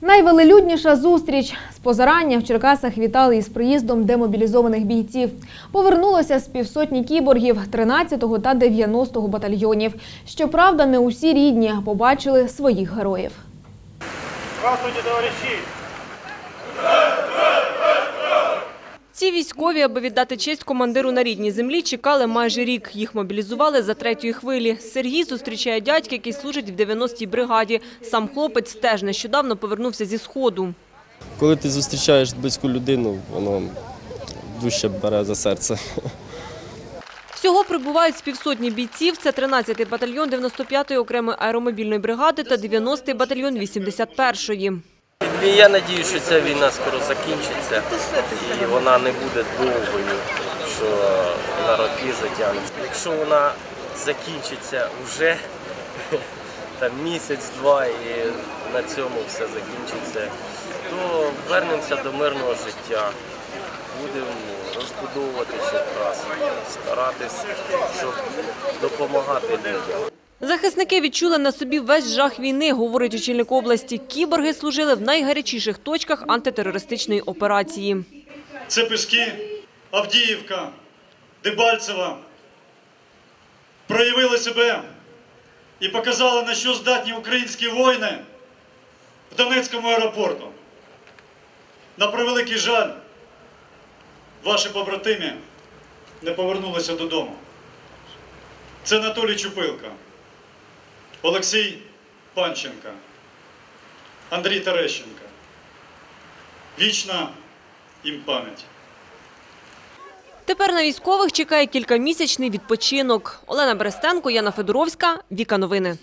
Найвелелюдніша зустріч з позарання в Черкасах вітали із приїздом демобілізованих бійців. Повернулося з півсотні кіборгів 13-го та 90-го батальйонів. Щоправда, не усі рідні побачили своїх героїв. Здравствуйте, товарищи! Ці військові, аби віддати честь командиру на рідній землі, чекали майже рік. Їх мобілізували за третьої хвилі. Сергій зустрічає дядька, який служить в 90-й бригаді. Сам хлопець теж нещодавно повернувся зі Сходу. Коли ти зустрічаєш близьку людину, воно дужче бере за серце. Всього прибувають з півсотні бійців. Це 13-й батальйон 95-ї окремої аеромобільної бригади та 90-й батальйон 81-ї. Я надію, що ця війна скоро закінчиться і вона не буде довгою, що на роки затягнеться. Якщо вона закінчиться вже місяць-два і на цьому все закінчиться, то вернемося до мирного життя. Будемо розбудовувати Черкас, старатись, щоб допомагати людям. Захисники відчули на собі весь жах війни, говорить очільник області. Кіборги служили в найгарячіших точках антитерористичної операції. Це Пески, Авдіївка, Дебальцева проявили себе і показали, на що здатні українські воїни в Донецькому аеропорту. На превеликий жаль, ваші побратими не повернулися додому. Це Анатолій Чупилка, Олексій Панченка, Андрій Терещенка. Вічна їм пам'ять. Тепер на військових чекає кількамісячний відпочинок. Олена Берестенко, Яна Федоровська, Віка Новини.